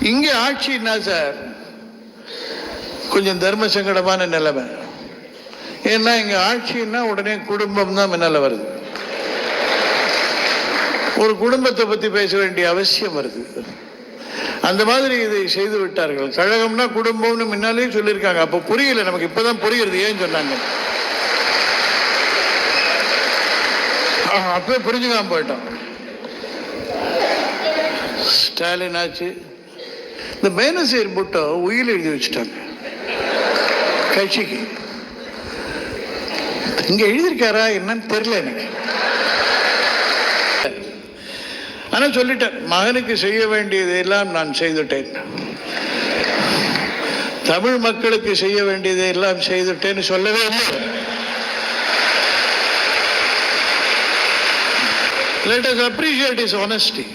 இங்கே ஆட்சின்னா சார்? கொஞ்சம் தர்ம சங்கடமான நிலைமை. ஏன்னா இங்கே ஆட்சின்னா உடனே குடும்பம் தான் முன்னால் வருது. ஒரு குடும்பத்தை பற்றி பேச வேண்டிய அவசியம் வருது. அந்த மாதிரி இதை செய்து விட்டார்கள். கழகம்னா குடும்பம்னு முன்னாலே சொல்லியிருக்காங்க. அப்போ புரியல நமக்கு இப்பதான் புரியுறது. ஏன் சொன்னாங்க? அப்பவே புரிஞ்சுக்காம போயிட்டோம். ஸ்டாலின் ஆச்சு. இந்த மேனசேர் புட்டோ உயில் எழுதி வச்சுட்டாங்க. கட்சிக்கு. இங்க எழுதியிருக்காரா என்னன்னு தெரியல எனக்கு. ஆனா சொல்லிட்டேன் மகனுக்கு செய்ய வேண்டியதையெல்லாம் நான் செய்துட்டேன். தமிழ் மக்களுக்கு செய்ய வேண்டியதை எல்லாம் செய்துட்டேன்னு சொல்லவே இல்லை. Let us appreciate his honesty.